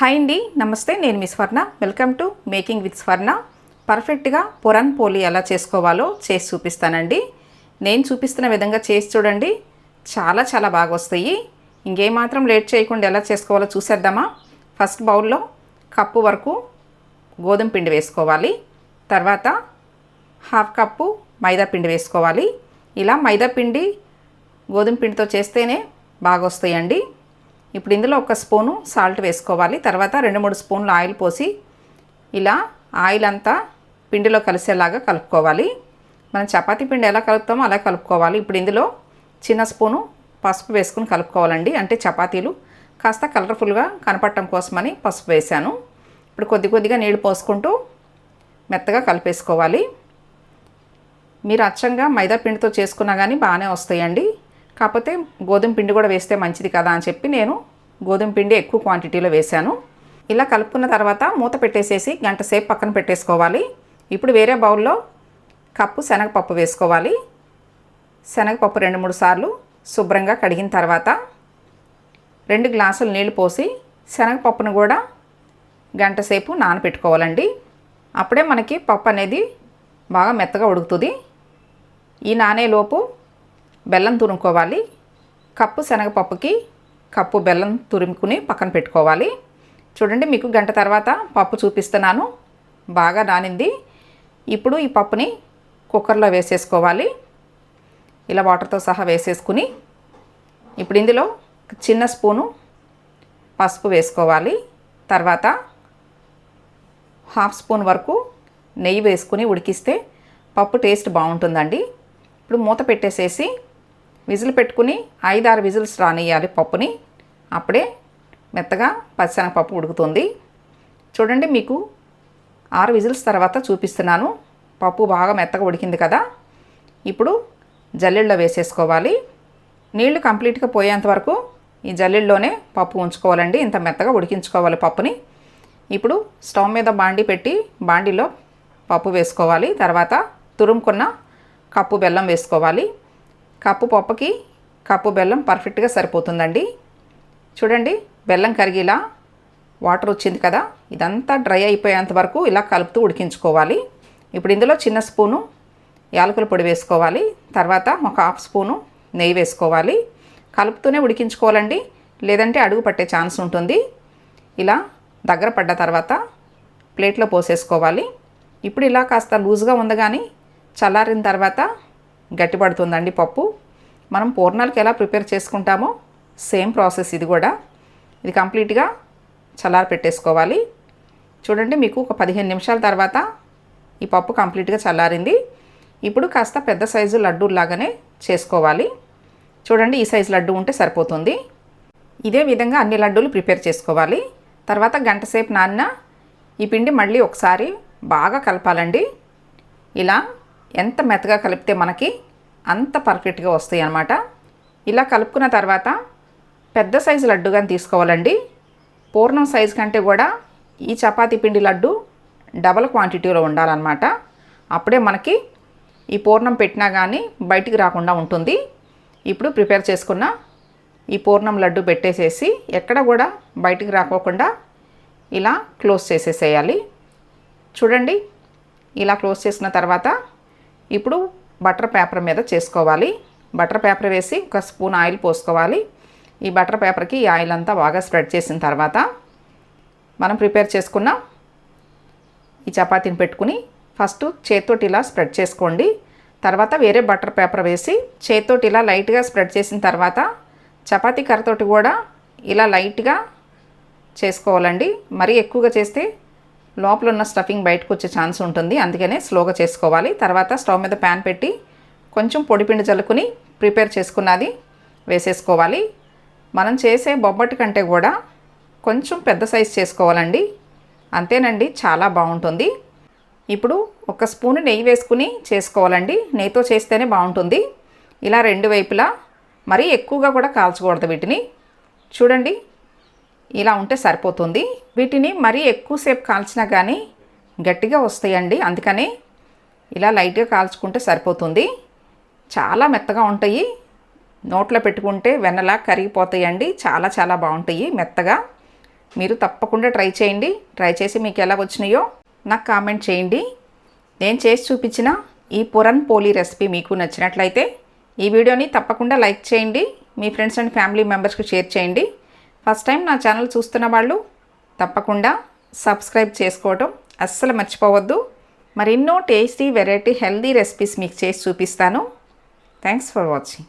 Hi అండి నమస్తే నేను మీ Swarna. Welcome to making with Swarna పర్ఫెక్ట్గా పొరన్ పోలి ఎలా చేసుకోవాలో చేసి చూపిస్తానండి. నేను చూపిస్తున్న విధంగా చేసి చూడండి. చాలా చాలా బాగా వస్తాయి. ఇంకేమాత్రం లేట్ చేయకుండా ఎలా చేసుకోవాలో చూసేద్దామా? ఫస్ట్ బౌల్లో కప్పు వరకు గోధుమ పిండి వేసుకోవాలి. తర్వాత హాఫ్ కప్పు మైదా పిండి వేసుకోవాలి. ఇలా మైదా పిండి గోధుమ పిండితో చేస్తేనే బాగా వస్తాయండి. ఇప్పుడు ఇందులో ఒక స్పూను సాల్ట్ వేసుకోవాలి. తర్వాత రెండు మూడు స్పూన్లు ఆయిల్ పోసి ఇలా ఆయిల్ అంతా పిండిలో కలిసేలాగా కలుపుకోవాలి. మనం చపాతీ పిండి ఎలా కలుపుతామో అలా కలుపుకోవాలి. ఇప్పుడు ఇందులో చిన్న స్పూను పసుపు వేసుకుని కలుపుకోవాలండి. అంటే చపాతీలు కాస్త కలర్ఫుల్గా కనపడటం కోసమని పసుపు వేశాను. ఇప్పుడు కొద్ది కొద్దిగా నీళ్ళు పోసుకుంటూ మెత్తగా కలిపేసుకోవాలి. మీరు అచ్చంగా మైదా పిండితో చేసుకున్నా కానీ బాగానే వస్తాయండి. కాకపోతే గోధుమ పిండి కూడా వేస్తే మంచిది కదా అని చెప్పి నేను గోధుమ పిండి ఎక్కువ క్వాంటిటీలో వేశాను. ఇలా కలుపుకున్న తర్వాత మూత పెట్టేసేసి గంట సేపు పక్కన పెట్టేసుకోవాలి. ఇప్పుడు వేరే బౌల్లో కప్పు శనగపప్పు వేసుకోవాలి. శనగపప్పు రెండు మూడు సార్లు శుభ్రంగా కడిగిన తర్వాత రెండు గ్లాసులు నీళ్ళు పోసి శనగపప్పును కూడా గంట సేపు నానబెట్టుకోవాలండి అప్పుడే మనకి పప్పు అనేది బాగా మెత్తగా ఉడుకుతుంది. ఈ నానేలోపు బెల్లం తురుముకోవాలి. కప్పు శనగపప్పుకి కప్పు బెల్లం తురుముకుని పక్కన పెట్టుకోవాలి. చూడండి మీకు గంట తర్వాత పప్పు చూపిస్తున్నాను. బాగా నానింది. ఇప్పుడు ఈ పప్పుని కుక్కర్లో వేసేసుకోవాలి. ఇలా వాటర్తో సహా వేసేసుకుని ఇప్పుడు ఇందులో చిన్న స్పూను పసుపు వేసుకోవాలి. తర్వాత హాఫ్ స్పూన్ వరకు నెయ్యి వేసుకుని ఉడికిస్తే పప్పు టేస్ట్ బాగుంటుందండి. ఇప్పుడు మూత పెట్టేసేసి విజిల్ పెట్టుకుని ఐదారు విజిల్స్ రానియాలి పప్పుని. అప్పుడే మెత్తగా పచ్చనగపప్పు ఉడుకుతుంది. చూడండి మీకు ఆరు విజిల్స్ తర్వాత చూపిస్తున్నాను. పప్పు బాగా మెత్తగా ఉడికింది కదా. ఇప్పుడు జల్లెళ్ళలో వేసేసుకోవాలి. నీళ్ళు కంప్లీట్గా పోయేంత వరకు ఈ జల్లెళ్ళలోనే పప్పు ఉంచుకోవాలండి. ఇంత మెత్తగా ఉడికించుకోవాలి పప్పుని. ఇప్పుడు స్టవ్ మీద బాండి పెట్టి బాండిలో పప్పు వేసుకోవాలి. తర్వాత తురుముకున్న కప్పు బెల్లం వేసుకోవాలి. కప్పు పప్పుకి కప్పు బెల్లం పర్ఫెక్ట్గా సరిపోతుందండి. చూడండి బెల్లం కరిగిలా వాటర్ వచ్చింది కదా ఇదంతా డ్రై అయిపోయేంత వరకు ఇలా కలుపుతూ ఉడికించుకోవాలి. ఇప్పుడు ఇందులో చిన్న స్పూను యాలకుల పొడి వేసుకోవాలి. తర్వాత ఒక హాఫ్ స్పూను నెయ్యి వేసుకోవాలి. కలుపుతూనే ఉడికించుకోవాలండి లేదంటే అడుగు పట్టే ఛాన్స్ ఉంటుంది. ఇలా దగ్గర పడ్డ తర్వాత ప్లేట్లో పోసేసుకోవాలి. ఇప్పుడు ఇలా కాస్త లూజ్గా ఉంది కానీ చల్లారిన తర్వాత గట్టిపడుతుందండి పప్పు. మనం పూర్ణాలకు ఎలా ప్రిపేర్ చేసుకుంటామో సేమ్ ప్రాసెస్ ఇది కూడా. ఇది కంప్లీట్గా చల్లారి పెట్టేసుకోవాలి. చూడండి మీకు ఒక పదిహేను నిమిషాల తర్వాత ఈ పప్పు కంప్లీట్గా చల్లారింది. ఇప్పుడు కాస్త పెద్ద సైజు లడ్డూలాగానే చేసుకోవాలి. చూడండి ఈ సైజు లడ్డు ఉంటే సరిపోతుంది. ఇదే విధంగా అన్ని లడ్డూలు ప్రిపేర్ చేసుకోవాలి. తర్వాత గంట సేపు నాన్న ఈ పిండి మళ్ళీ ఒకసారి బాగా కలపాలండి. ఇలా ఎంత మెత్తగా కలిపితే మనకి అంత పర్ఫెక్ట్గా వస్తాయి అన్నమాట. ఇలా కలుపుకున్న తర్వాత పెద్ద సైజు లడ్డుగా తీసుకోవాలండి. పూర్ణం సైజు కంటే కూడా ఈ చపాతీ పిండి లడ్డు డబల్ క్వాంటిటీలో ఉండాలన్నమాట. అప్పుడే మనకి ఈ పూర్ణం పెట్టినా కానీ బయటికి రాకుండా ఉంటుంది. ఇప్పుడు ప్రిపేర్ చేసుకున్న ఈ పూర్ణం లడ్డు పెట్టేసేసి ఎక్కడ కూడా బయటికి రాకోకుండా ఇలా క్లోజ్ చేసేసేయాలి. చూడండి ఇలా క్లోజ్ చేసిన తర్వాత ఇప్పుడు బటర్ పేపర్ మీద చేసుకోవాలి. బటర్ పేపర్ వేసి ఒక స్పూన్ ఆయిల్ పోసుకోవాలి. ఈ బటర్ పేపర్కి ఈ ఆయిల్ అంతా బాగా స్ప్రెడ్ చేసిన తర్వాత మనం ప్రిపేర్ చేసుకున్న ఈ చపాతీని పెట్టుకుని ఫస్ట్ చేత్తోటి ఇలా స్ప్రెడ్ చేసుకోండి. తర్వాత వేరే బటర్ పేపర్ వేసి చేత్తోటి ఇలా లైట్గా స్ప్రెడ్ చేసిన తర్వాత చపాతీ కర్రతోటి కూడా ఇలా లైట్గా చేసుకోవాలండి. మరీ ఎక్కువగా చేస్తే లోపల ఉన్న స్టఫింగ్ బయటకు వచ్చే ఛాన్స్ ఉంటుంది. అందుకనే స్లోగా చేసుకోవాలి. తర్వాత స్టవ్ మీద ప్యాన్ పెట్టి కొంచెం పొడిపిండి చల్లుకుని ప్రిపేర్ చేసుకున్నది వేసేసుకోవాలి. మనం చేసే బొబ్బటి కంటే కూడా కొంచెం పెద్ద సైజ్ చేసుకోవాలండి. అంతేనండి చాలా బాగుంటుంది. ఇప్పుడు ఒక స్పూన్ నెయ్యి వేసుకుని చేసుకోవాలండి. నెయ్యితో చేస్తేనే బాగుంటుంది. ఇలా రెండు వైపులా మరీ ఎక్కువగా కూడా కాల్చకూడదు వీటిని. చూడండి ఇలా ఉంటే సరిపోతుంది. వీటిని మరీ ఎక్కువసేపు కాల్చినా కానీ గట్టిగా వస్తాయండి. అందుకని ఇలా లైట్గా కాల్చుకుంటే సరిపోతుంది. చాలా మెత్తగా ఉంటాయి. నోట్లో పెట్టుకుంటే వెన్నలా కరిగిపోతాయండి. చాలా చాలా బాగుంటాయి మెత్తగా. మీరు తప్పకుండా ట్రై చేయండి. ట్రై చేసి మీకు ఎలా వచ్చినాయో నాకు కామెంట్ చేయండి. నేను చేసి చూపించిన ఈ పురన్ పోలీ రెసిపీ మీకు నచ్చినట్లయితే ఈ వీడియోని తప్పకుండా లైక్ చేయండి. మీ ఫ్రెండ్స్ అండ్ ఫ్యామిలీ మెంబర్స్కి షేర్ చేయండి. ఫస్ట్ టైం నా ఛానల్ చూస్తున్న వాళ్ళు తప్పకుండా సబ్స్క్రైబ్ చేసుకోవటం అస్సలు మర్చిపోవద్దు. మరెన్నో టేస్టీ వెరైటీ హెల్దీ రెసిపీస్ మీకు చేసి చూపిస్తాను. Thanks for watching